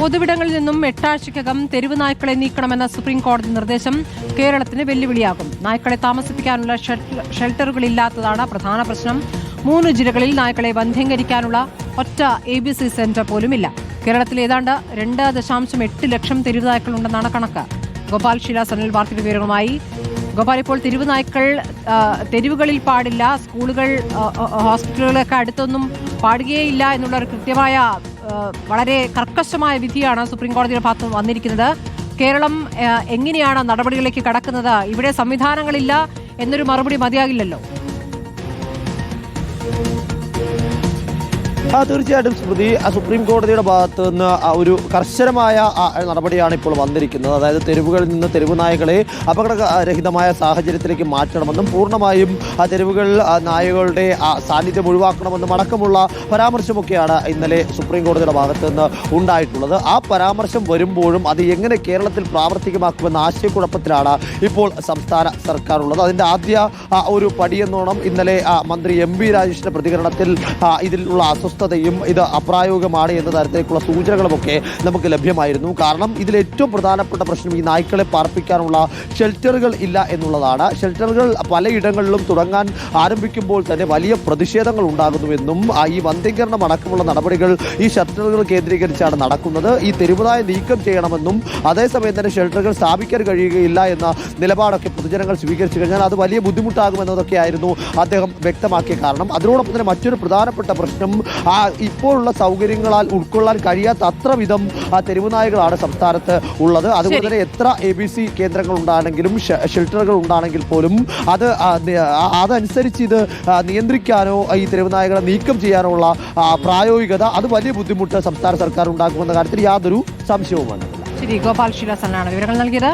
പൊതുവിടങ്ങളിൽ നിന്നും എട്ടാഴ്ചയ്ക്കകം തെരുവ് നായ്ക്കളെ നീക്കണമെന്ന സുപ്രീം കോടതി നിർദ്ദേശം കേരളത്തിന് വെല്ലുവിളിയാകും. നായ്ക്കളെ താമസിപ്പിക്കാനുള്ള ഷെൽട്ട- ഷെൽട്ടറുകളില്ലാത്തതാണ് പ്രധാന പ്രശ്നം. മൂന്ന് ജില്ലകളിൽ നായ്ക്കളെ ബന്ധീകരിക്കാനുള്ള ഒറ്റ എ ബി സി സെന്റർ പോലുമില്ല. കേരളത്തിൽ ഏതാണ്ട് രണ്ട് ദശാംശം എട്ട് ലക്ഷം തെരുവ് നായ്ക്കളുണ്ടെന്നാണ് കണക്ക്. ഗോപാൽ ശീല സനൽ വാർത്തയുടെ വിവരങ്ങളുമായി ഗോപാൽ ഇപ്പോൾ തെരുവ് നായ്ക്കൾ തെരുവുകളിൽ പാടില്ല. സ്കൂളുകൾ ഹോസ്പിറ്റലുകളൊക്കെ അടുത്തൊന്നും പാടുകയില്ല എന്നുള്ള ഒരു കൃത്യമായ വളരെ കർക്കശമായ വിധിയാണ് സുപ്രീം കോടതിയുടെ ഭാഗത്ത് വന്നിരിക്കുന്നത്. കേരളം എങ്ങനെയാണ് നടപടികളിലേക്ക് കടക്കുന്നത്? ഇവിടെ സംവിധാനങ്ങളില്ല എന്നൊരു മറുപടി മതിയാകില്ലല്ലോ. തീർച്ചയായിട്ടും സ്മൃതി സുപ്രീം കോടതിയുടെ ഭാഗത്ത് നിന്ന് ഒരു കർശനമായ നടപടിയാണ് ഇപ്പോൾ വന്നിരിക്കുന്നത്. അതായത് തെരുവുകളിൽ നിന്ന് തെരുവ് നായകളെ അപകടരഹിതമായ സാഹചര്യത്തിലേക്ക് മാറ്റണമെന്നും പൂർണമായും ആ തെരുവുകളിൽ നായകളുടെ സാന്നിധ്യം ഒഴിവാക്കണമെന്നും അടക്കമുള്ള പരാമർശമൊക്കെയാണ് ഇന്നലെ സുപ്രീം കോടതിയുടെ ഭാഗത്ത് നിന്ന് ഉണ്ടായിട്ടുള്ളത്. ആ പരാമർശം വരുമ്പോഴും അത് എങ്ങനെ കേരളത്തിൽ പ്രാവർത്തികമാക്കുമെന്ന ആശയക്കുഴപ്പത്തിലാണ് ഇപ്പോൾ സംസ്ഥാന സർക്കാർ ഉള്ളത് അതിന്റെ ആദ്യ ഒരു പടിയെന്നോണം ഇന്നലെ മന്ത്രി എം വി രാജേഷിന്റെ പ്രതികരണത്തിൽ ഇതിലുള്ള ഇതിലുള്ള അസ്വസ്ഥതയും ഇത് അപ്രായോഗികമാണ് എന്ന തരത്തിലേക്കുള്ള സൂചനകളുമൊക്കെ നമുക്ക് ലഭ്യമായിരുന്നു. കാരണം ഇതിൽ ഏറ്റവും പ്രധാനപ്പെട്ട പ്രശ്നം ഈ നായ്ക്കളെ പാർപ്പിക്കാനുള്ള ഷെൽട്ടറുകൾ ഇല്ല എന്നുള്ളതാണ്. ഷെൽട്ടറുകൾ പലയിടങ്ങളിലും തുടങ്ങാൻ ആരംഭിക്കുമ്പോൾ തന്നെ വലിയ പ്രതിഷേധങ്ങൾ ഉണ്ടാകുന്നുവെന്നും ഈ വന്ധ്യീകരണം അടക്കമുള്ള നടപടികൾ ഈ ഷെൽട്ടറുകൾ കേന്ദ്രീകരിച്ചാണ് നടക്കുന്നത്. ഈ തെരുവുനായ നീക്കം ചെയ്യണമെന്നും അതേസമയം തന്നെ ഷെൽട്ടറുകൾ സ്ഥാപിക്കാൻ കഴിയുകയില്ല എന്ന നിലപാടൊക്കെ പൊതുജനങ്ങൾ സ്വീകരിച്ചു കഴിഞ്ഞാൽ അത് വലിയ ബുദ്ധിമുട്ടാകുമെന്നതൊക്കെയായിരുന്നു അദ്ദേഹം വ്യക്തമാക്കിയ കാരണം. അതിനോടൊപ്പം തന്നെ മറ്റൊരു പ്രധാനപ്പെട്ട പ്രശ്നം ഇപ്പോഴുള്ള സൗകര്യങ്ങളാൽ ഉൾക്കൊള്ളാൻ കഴിയാത്ത അത്ര വിധം ആ തെരുവുനായകളാണ് സംസ്ഥാനത്ത് ഉള്ളത്. അതുപോലെ തന്നെ എത്ര എ ബി സി കേന്ദ്രങ്ങൾ ഉണ്ടാണെങ്കിലും ഷെൽട്ടറുകൾ ഉണ്ടാണെങ്കിൽ പോലും അത് ആ, ആ, അതനുസരിച്ച് ഇത് നിയന്ത്രിക്കാനോ ഈ തെരുവുനായകളെ നീക്കം ചെയ്യാനോ ഉള്ള പ്രായോഗികത അത് വലിയ ബുദ്ധിമുട്ട് സംസ്ഥാന സർക്കാർ ഉണ്ടാക്കുമെന്ന കാര്യത്തിൽ യാതൊരു സംശയവുമാണ് ശ്രീ ഗോപാൽ ശിലാസനാണ് വിവരങ്ങൾ നൽകിയത്.